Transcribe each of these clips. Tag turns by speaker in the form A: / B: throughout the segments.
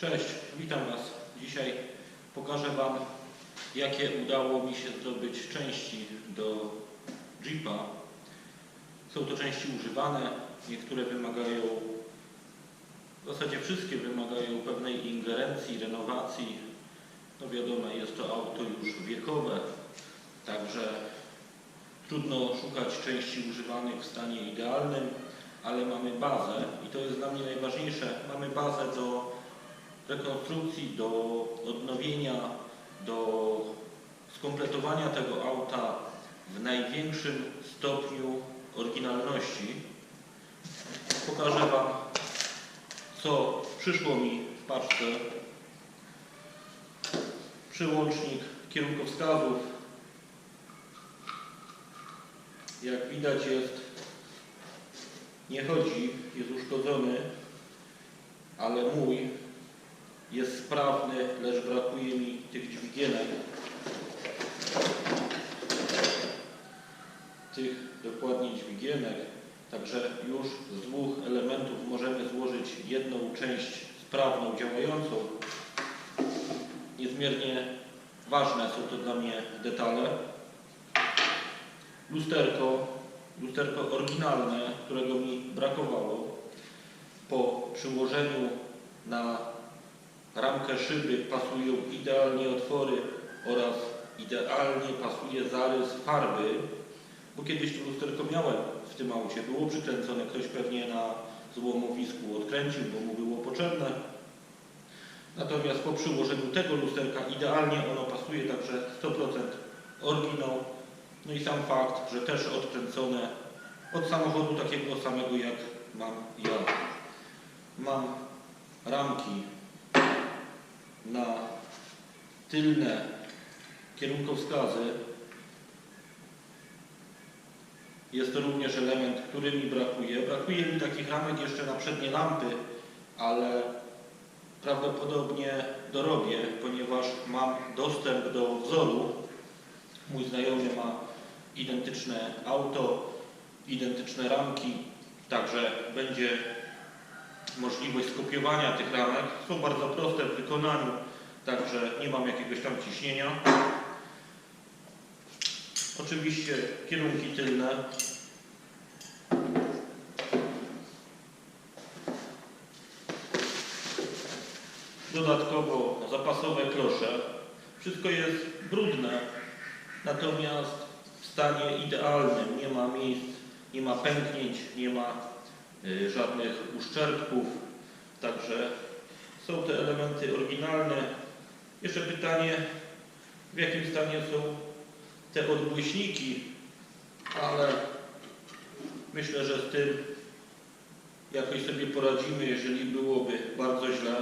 A: Cześć, witam Was. Dzisiaj pokażę Wam, jakie udało mi się zdobyć części do Jeepa. Są to części używane, niektóre wymagają, w zasadzie wszystkie wymagają pewnej ingerencji, renowacji. No wiadomo, jest to auto już wiekowe, także trudno szukać części używanych w stanie idealnym, ale mamy bazę i to jest dla mnie najważniejsze. Mamy bazę do rekonstrukcji, do odnowienia, do skompletowania tego auta w największym stopniu oryginalności. Pokażę Wam, co przyszło mi w paczce. Przyłącznik kierunkowskazów. Jak widać jest, nie chodzi, jest uszkodzony, ale mój jest sprawny, lecz brakuje mi tych dźwigienek. Tych dokładnie dźwigienek. Także już z dwóch elementów możemy złożyć jedną część sprawną, działającą. Niezmiernie ważne są to dla mnie detale. Lusterko, lusterko oryginalne, którego mi brakowało. Po przyłożeniu na ramkę szyby pasują idealnie otwory oraz idealnie pasuje zarys farby, bo kiedyś to lusterko miałem w tym aucie, było przykręcone, ktoś pewnie na złomowisku odkręcił, bo mu było potrzebne. Natomiast po przyłożeniu tego lusterka idealnie ono pasuje, także 100% oryginał. No i sam fakt, że też odkręcone od samochodu takiego samego jak mam ja. Mam ramki na tylne kierunkowskazy. Jest to również element, który mi brakuje. Brakuje mi takich ramek jeszcze na przednie lampy, ale prawdopodobnie dorobię, ponieważ mam dostęp do wzoru. Mój znajomy ma identyczne auto, identyczne ramki, także będzie możliwość skopiowania tych ramek. Są bardzo proste w wykonaniu, także nie mam jakiegoś tam ciśnienia. Oczywiście kierunki tylne. Dodatkowo zapasowe klosze. Wszystko jest brudne, natomiast w stanie idealnym. Nie ma miejsc, nie ma pęknięć, nie ma żadnych uszczerbków. Także są te elementy oryginalne. Jeszcze pytanie, w jakim stanie są te odbłyśniki, ale myślę, że z tym jakoś sobie poradzimy, jeżeli byłoby bardzo źle.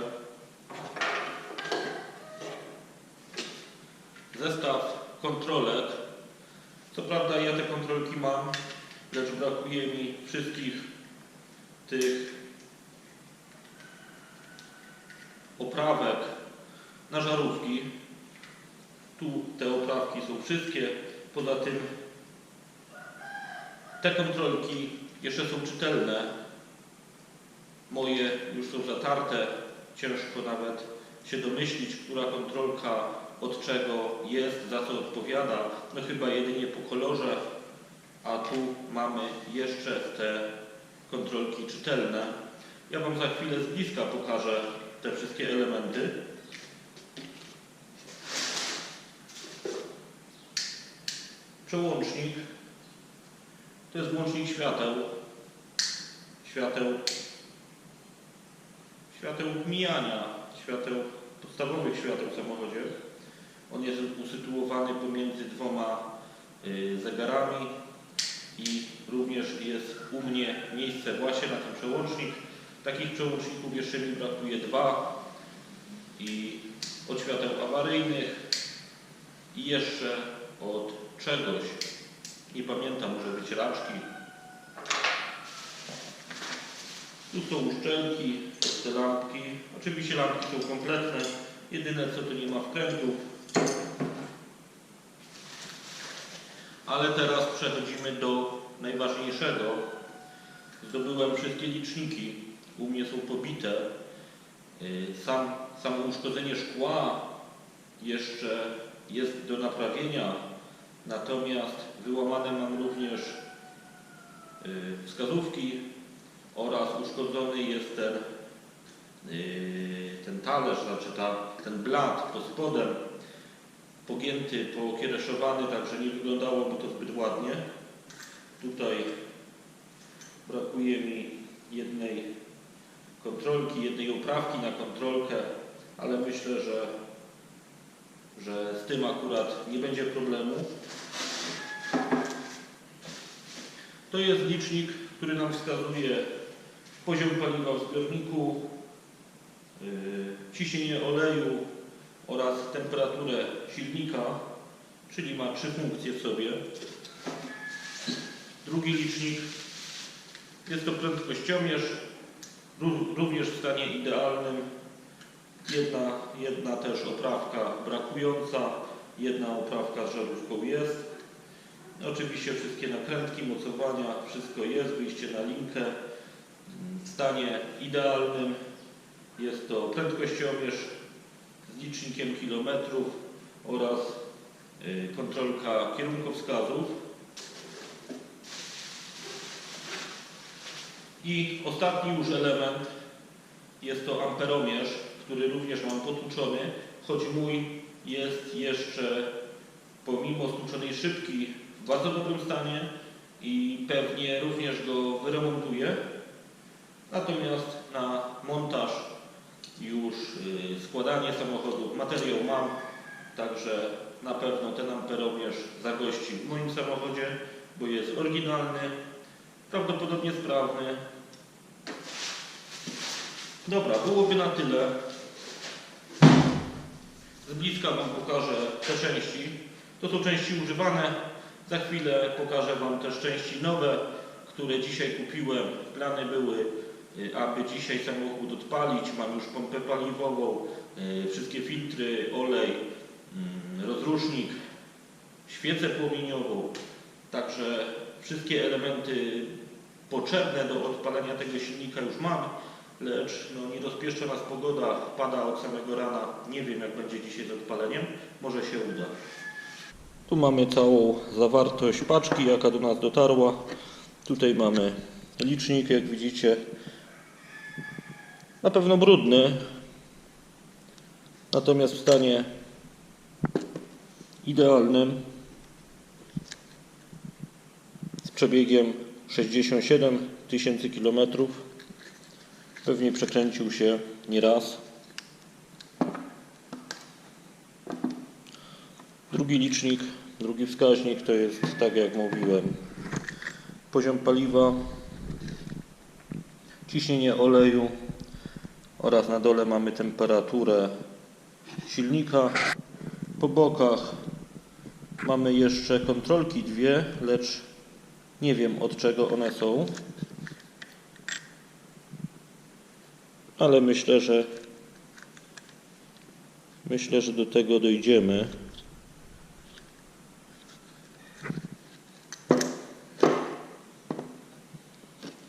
A: Zestaw kontrolek. Co prawda ja te kontrolki mam, lecz brakuje mi wszystkich tych oprawek na żarówki. Tu te oprawki są wszystkie. Poza tym te kontrolki jeszcze są czytelne. Moje już są zatarte. Ciężko nawet się domyślić, która kontrolka od czego jest, za co odpowiada. No chyba jedynie po kolorze. A tu mamy jeszcze te kontrolki czytelne. Ja Wam za chwilę z bliska pokażę te wszystkie elementy. Przełącznik to jest włącznik świateł. Świateł, świateł mijania, świateł, podstawowych świateł w samochodzie. On jest usytuowany pomiędzy dwoma y, zegarami i również jest u mnie miejsce właśnie na ten przełącznik. Takich przełączników jeszcze mi brakuje dwa i od świateł awaryjnych i jeszcze od czegoś. Nie pamiętam, może wycieraczki. Tu są uszczelki, te lampki. Oczywiście lampki są kompletne. Jedyne co tu nie ma wkrętów. Ale teraz przechodzimy do najważniejszego. Zdobyłem wszystkie liczniki. U mnie są pobite. Y, Sam, samo uszkodzenie szkła jeszcze jest do naprawienia, natomiast wyłamane mam również y, wskazówki oraz uszkodzony jest ten, y, ten talerz, znaczy ta, ten blat pod spodem pogięty, pokiereszowany, także nie wyglądałoby to zbyt ładnie. Tutaj brakuje mi jednej kontrolki, jednej oprawki na kontrolkę, ale myślę, że, że z tym akurat nie będzie problemu. To jest licznik, który nam wskazuje poziom paliwa w zbiorniku, yy, ciśnienie oleju oraz temperaturę silnika, czyli ma trzy funkcje w sobie. Drugi licznik jest to prędkościomierz, ró- również w stanie idealnym. Jedna, jedna też oprawka brakująca, jedna oprawka z żarówką jest. Oczywiście wszystkie nakrętki, mocowania, wszystko jest, wyjście na linkę. W stanie idealnym jest to prędkościomierz z licznikiem kilometrów oraz y, kontrolka kierunkowskazów. I ostatni już element jest to amperomierz, który również mam potłuczony, choć mój jest jeszcze pomimo stłuczonej szybki w bardzo dobrym stanie i pewnie również go wyremontuję. Natomiast na montaż już y, składanie samochodu, materiał mam, także na pewno ten amperomierz zagości w moim samochodzie, bo jest oryginalny, prawdopodobnie sprawny. Dobra, byłoby na tyle. Z bliska Wam pokażę te części. To są części używane. Za chwilę pokażę Wam też części nowe, które dzisiaj kupiłem. Plany były, y, aby dzisiaj samochód odpalić. Mam już pompę paliwową, y, wszystkie filtry, olej, mm, rozrusznik, świecę płomieniową. Także wszystkie elementy potrzebne do odpalenia tego silnika już mam, lecz no, nie nas pogoda, pada od samego rana. Nie wiem jak będzie dzisiaj z odpaleniem, może się uda. Tu mamy całą zawartość paczki, jaka do nas dotarła. Tutaj mamy licznik, jak widzicie. Na pewno brudny, natomiast w stanie idealnym z przebiegiem 67 tysięcy kilometrów. Pewnie przekręcił się nieraz. Drugi licznik, drugi wskaźnik to jest, tak jak mówiłem, poziom paliwa, ciśnienie oleju oraz na dole mamy temperaturę silnika. Po bokach mamy jeszcze kontrolki dwie, lecz nie wiem od czego one są. Ale myślę, że myślę, że do tego dojdziemy.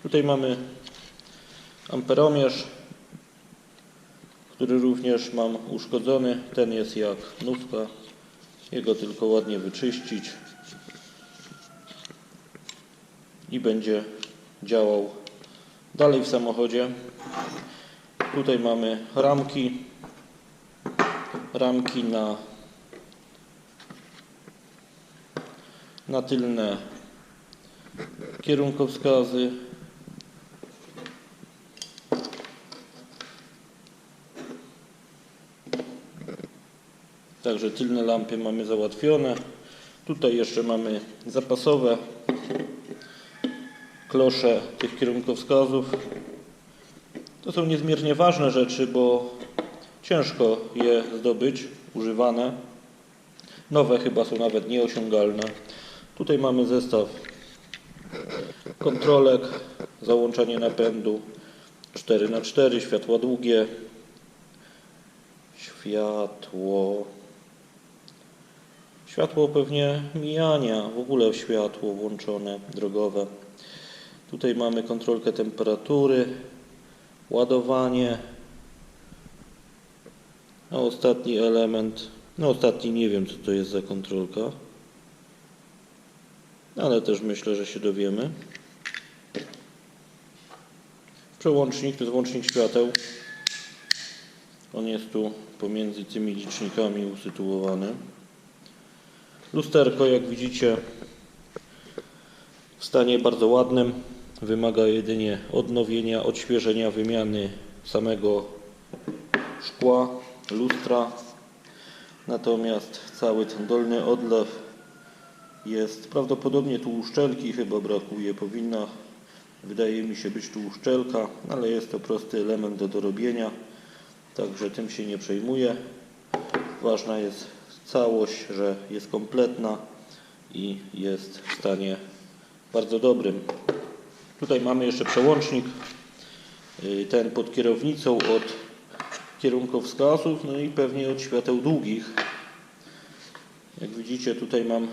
A: Tutaj mamy amperomierz, który również mam uszkodzony. Ten jest jak nówka. Jego tylko ładnie wyczyścić i będzie działał dalej w samochodzie. Tutaj mamy ramki, ramki na, na tylne kierunkowskazy. Także tylne lampy mamy załatwione. Tutaj jeszcze mamy zapasowe klosze tych kierunkowskazów. To są niezmiernie ważne rzeczy, bo ciężko je zdobyć, używane. Nowe chyba są nawet nieosiągalne. Tutaj mamy zestaw kontrolek, załączanie napędu 4x4, światła długie, światło, światło pewnie mijania, w ogóle światło włączone, drogowe. Tutaj mamy kontrolkę temperatury, ładowanie,
B: A ostatni element, no ostatni nie wiem co to jest za kontrolka. Ale też myślę, że się dowiemy. Przełącznik to jest łącznik świateł. On jest tu pomiędzy tymi licznikami usytuowany. Lusterko, jak widzicie, w stanie bardzo ładnym. Wymaga jedynie odnowienia, odświeżenia, wymiany samego szkła, lustra. Natomiast cały ten dolny odlew jest prawdopodobnie tu uszczelki, chyba brakuje. Powinna, wydaje mi się, być tu uszczelka, ale jest to prosty element do dorobienia. Także tym się nie przejmuję. Ważna jest całość, że jest kompletna i jest w stanie bardzo dobrym. Tutaj mamy jeszcze przełącznik, y, ten pod kierownicą od kierunkowskazów, no i pewnie od świateł długich. Jak widzicie tutaj mam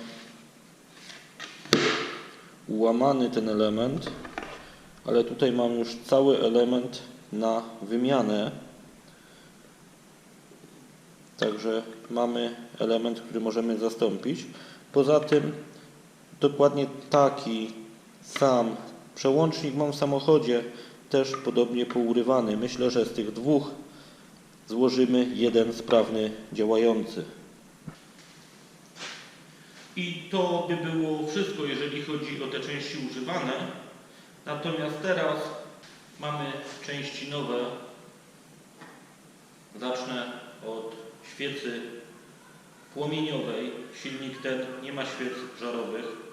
B: ułamany ten element, ale tutaj mam już cały element na wymianę. Także mamy element, który możemy zastąpić. Poza tym dokładnie taki sam przełącznik mam w samochodzie, też podobnie pourywany. Myślę, że z tych dwóch złożymy jeden sprawny, działający.
A: I to by było wszystko, jeżeli chodzi o te części używane. Natomiast teraz mamy części nowe. Zacznę od świecy płomieniowej. Silnik ten nie ma świec żarowych.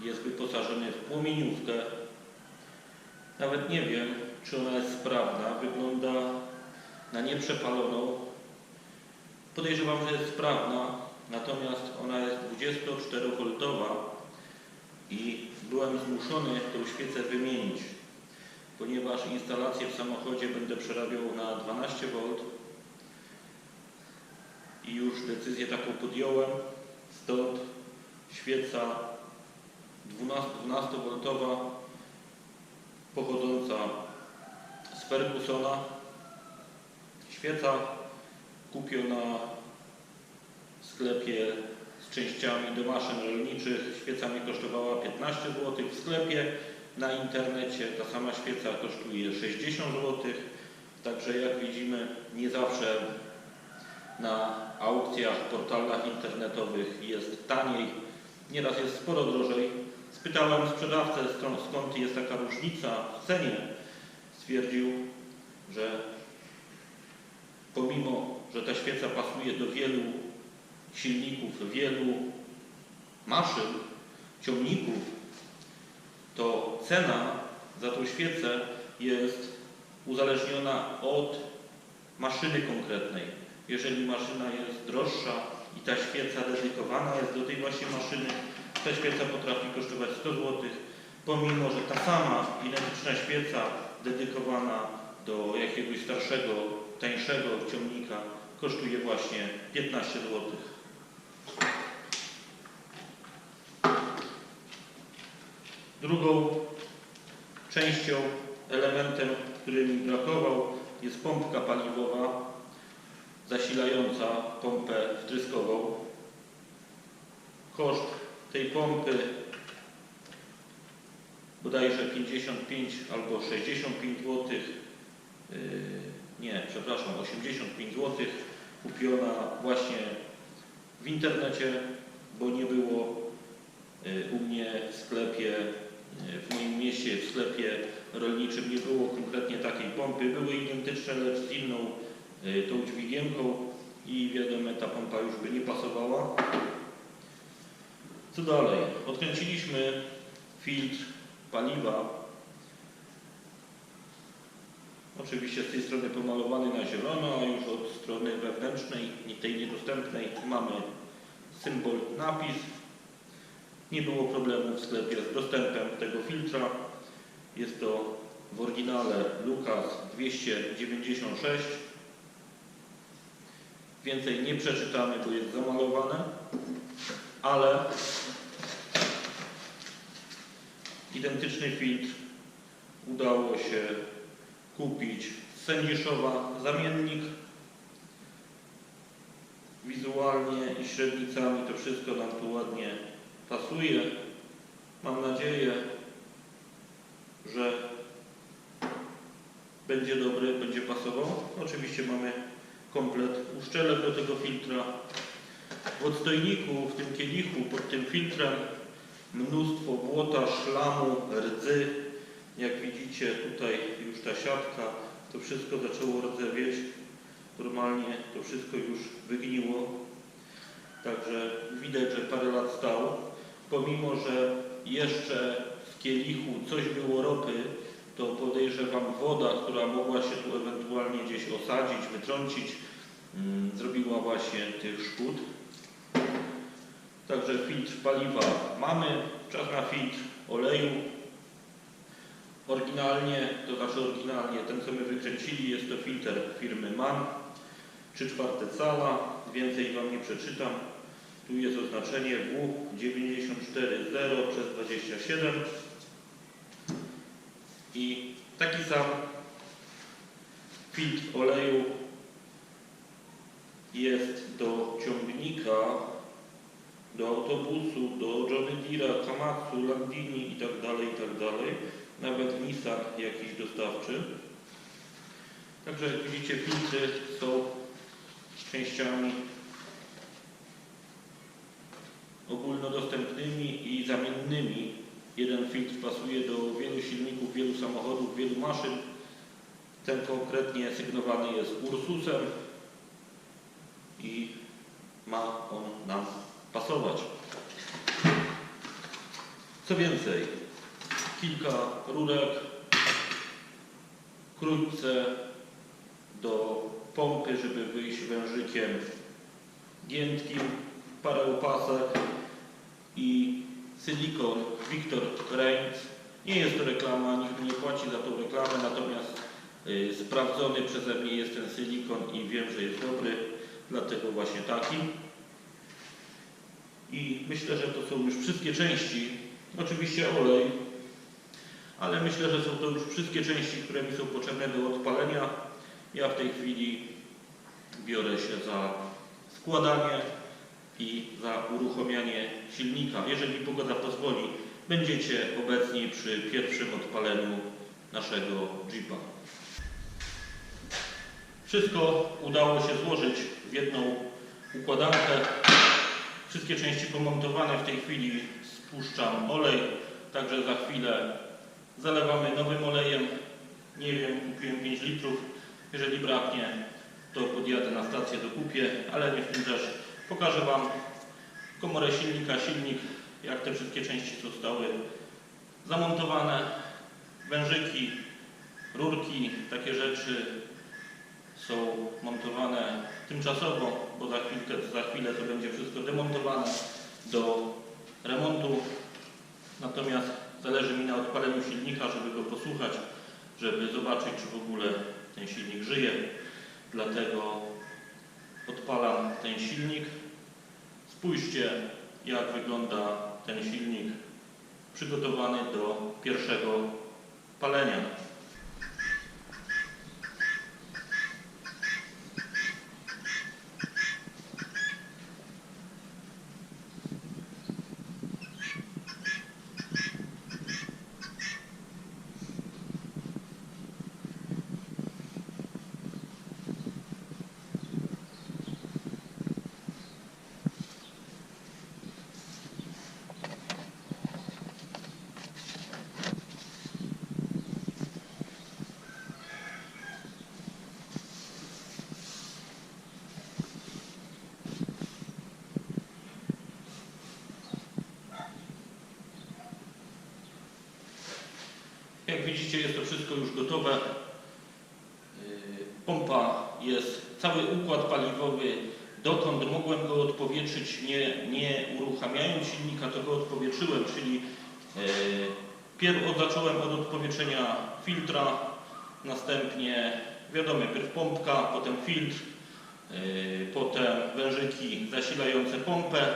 A: Jest wyposażony w płomieniówkę. Nawet nie wiem, czy ona jest sprawna. Wygląda na nieprzepaloną. Podejrzewam, że jest sprawna, natomiast ona jest 24V i byłem zmuszony tą świecę wymienić, ponieważ instalację w samochodzie będę przerabiał na 12V i już decyzję taką podjąłem, stąd świeca 12V pochodząca z Fergusona, świeca kupiona w sklepie z częściami do maszyn rolniczych. Świeca mi kosztowała 15 zł w sklepie. Na internecie ta sama świeca kosztuje 60 zł. Także jak widzimy, nie zawsze na aukcjach, portalach internetowych jest taniej. Nieraz jest sporo drożej. Spytałem sprzedawcę, skąd, jest taka różnica w cenie. Stwierdził, że pomimo, że ta świeca pasuje do wielu silników, wielu maszyn, ciągników, to cena za tą świecę jest uzależniona od maszyny konkretnej. Jeżeli maszyna jest droższa i ta świeca dedykowana jest do tej właśnie maszyny, ta świeca potrafi kosztować 100 zł, pomimo, że ta sama identyczna świeca dedykowana do jakiegoś starszego, tańszego ciągnika kosztuje właśnie 15 zł. Drugą częścią, elementem, który mi brakował, jest pompka paliwowa zasilająca pompę wtryskową. Koszt tej pompy bodajże 55 albo 65 zł. Yy, nie, przepraszam, 85 zł. Kupiona właśnie w internecie, bo nie było yy, u mnie w sklepie, yy, w moim mieście, w sklepie rolniczym nie było konkretnie takiej pompy. Były identyczne, lecz z inną tą dźwigienką i wiadomo, ta pompa już by nie pasowała. Co dalej? Odkręciliśmy filtr paliwa. Oczywiście z tej strony pomalowany na zielono, a już od strony wewnętrznej, tej niedostępnej, mamy symbol, napis. Nie było problemu w sklepie z dostępem tego filtra. Jest to w oryginale Lucas 296. Więcej nie przeczytamy, bo jest zamalowane, ale identyczny filtr udało się kupić z Sędziszowa zamiennik wizualnie i średnicami to wszystko nam tu ładnie pasuje. Mam nadzieję, że będzie dobry, będzie pasował. Oczywiście mamy komplet uszczelek do tego filtra. W odstojniku, w tym kielichu, pod tym filtrem mnóstwo błota, szlamu, rdzy. Jak widzicie tutaj już ta siatka, to wszystko zaczęło rdzewieć. Normalnie to wszystko już wygniło. Także widać, że parę lat stał. Pomimo, że jeszcze w kielichu coś było ropy, to podejrzewam woda, która mogła się tu ewentualnie gdzieś osadzić, wytrącić, mm, zrobiła właśnie tych szkód. Także filtr paliwa mamy, czas na filtr oleju. Oryginalnie, to znaczy oryginalnie, ten co my wykręcili, jest to filtr firmy MAN, 3 czwarte cala, więcej Wam nie przeczytam. Tu jest oznaczenie W940 przez 27 i taki sam filtr oleju jest do ciągnika, do autobusu, do Johnny Deere'a, Kamatsu, Landini i tak dalej, i tak. Nawet Nissan jakiś dostawczy. Także jak widzicie filtry są częściami ogólnodostępnymi i zamiennymi. Jeden filtr pasuje do wielu silników, wielu samochodów, wielu maszyn. Ten konkretnie sygnowany jest Ursusem i ma on nam pasować. Co więcej, kilka rurek, krótce do pompy, żeby wyjść wężykiem giętkim, parę opasek i silikon Victor Reigns. Nie jest to reklama, nikt nie płaci za tą reklamę, natomiast y, sprawdzony przeze mnie jest ten silikon i wiem, że jest dobry, dlatego właśnie taki. I myślę, że to są już wszystkie części, oczywiście olej, ale myślę, że są to już wszystkie części, które mi są potrzebne do odpalenia. Ja w tej chwili biorę się za składanie i za uruchomianie silnika. Jeżeli pogoda pozwoli, będziecie obecni przy pierwszym odpaleniu naszego Jeepa. Wszystko udało się złożyć w jedną układankę. Wszystkie części pomontowane w tej chwili spuszczam olej, także za chwilę zalewamy nowym olejem. Nie wiem, kupiłem 5 litrów. Jeżeli braknie, to podjadę na stację, dokupię, ale nie w tym rzecz. Pokażę Wam komorę silnika, silnik, jak te wszystkie części zostały zamontowane, wężyki, rurki, takie rzeczy są montowane tymczasowo, bo za, chwilkę, za chwilę to będzie wszystko demontowane do remontu. Natomiast zależy mi na odpaleniu silnika, żeby go posłuchać, żeby zobaczyć, czy w ogóle ten silnik żyje. Dlatego odpalam ten silnik. Spójrzcie, jak wygląda ten silnik przygotowany do pierwszego palenia. Widzicie, jest to wszystko już gotowe. Yy, Pompa jest, cały układ paliwowy dotąd mogłem go odpowietrzyć nie, nie uruchamiając silnika, to go odpowietrzyłem, czyli yy, pierw zacząłem od odpowietrzenia filtra, następnie wiadomo, pierw pompka, potem filtr, yy, potem wężyki zasilające pompę,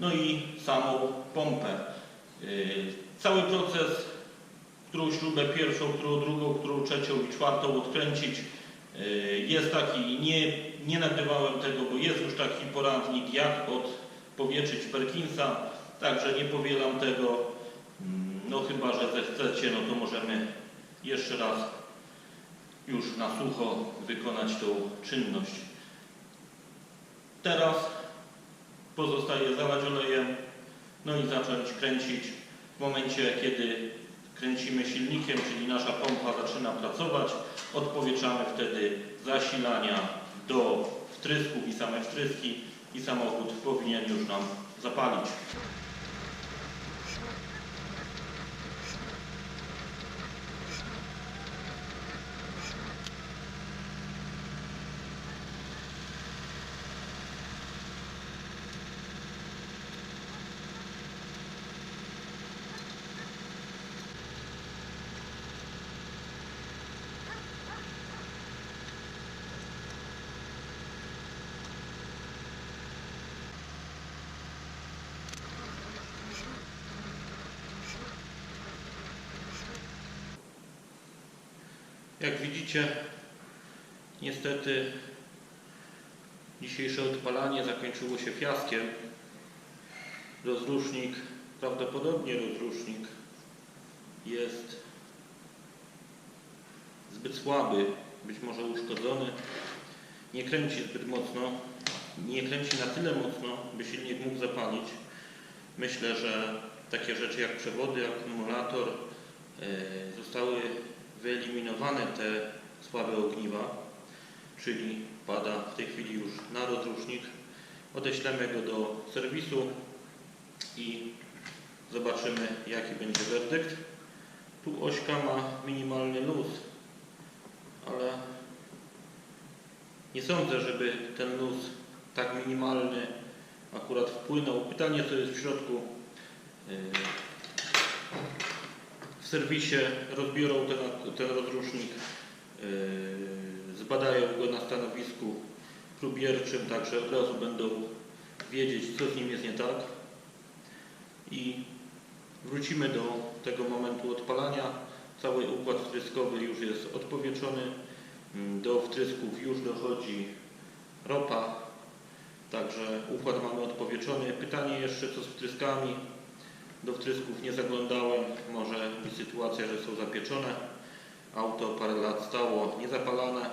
A: no i samą pompę. Cały proces którą śrubę pierwszą, którą drugą, którą trzecią i czwartą odkręcić. Yy, Jest taki nie, nie nagrywałem tego, bo jest już taki poradnik, jak odpowietrzyć Perkinsa, także nie powielam tego. Mm, No chyba, że zechcecie, no to możemy jeszcze raz już na sucho wykonać tą czynność. Teraz pozostaje zalać olejem, no i zacząć kręcić. W momencie, kiedy kręcimy silnikiem, czyli nasza pompa zaczyna pracować, odpowietrzamy wtedy zasilania do wtrysków i same wtryski i samochód powinien już nam zapalić. Jak widzicie, niestety dzisiejsze odpalanie zakończyło się fiaskiem. Rozrusznik, prawdopodobnie rozrusznik jest zbyt słaby, być może uszkodzony. Nie kręci zbyt mocno, nie kręci na tyle mocno, by silnik mógł zapalić. Myślę, że takie rzeczy jak przewody, akumulator e, zostały wyeliminowane te słabe ogniwa, czyli pada w tej chwili już na rozrusznik. Odeślemy go do serwisu i zobaczymy jaki będzie werdykt. Tu ośka ma minimalny luz, ale nie sądzę, żeby ten luz tak minimalny akurat wpłynął. Pytanie co jest w środku. W serwisie rozbiorą ten, ten rozrusznik, yy, zbadają go na stanowisku próbierczym, także od razu będą wiedzieć, co z nim jest nie tak. I wrócimy do tego momentu odpalania. Cały układ wtryskowy już jest odpowietrzony. Mm, Do wtrysków już dochodzi ropa, także układ mamy odpowietrzony. Pytanie jeszcze, co z wtryskami. Do wtrysków nie zaglądałem, może być sytuacja, że są zapieczone. Auto parę lat stało niezapalane,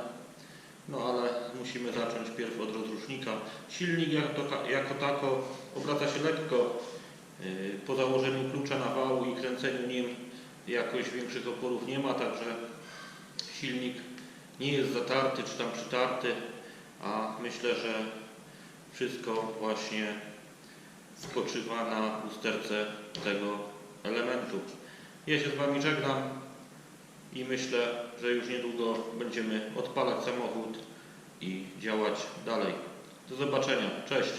A: no ale musimy zacząć pierw od rozrusznika. Silnik jako, jako tako obraca się lekko. Yy, Po założeniu klucza na wał i kręceniu nim jakoś większych oporów nie ma, także silnik nie jest zatarty czy tam przytarty, a myślę, że wszystko właśnie spoczywa na usterce tego elementu. Ja się z Wami żegnam i myślę, że już niedługo będziemy odpalać samochód i działać dalej. Do zobaczenia. Cześć.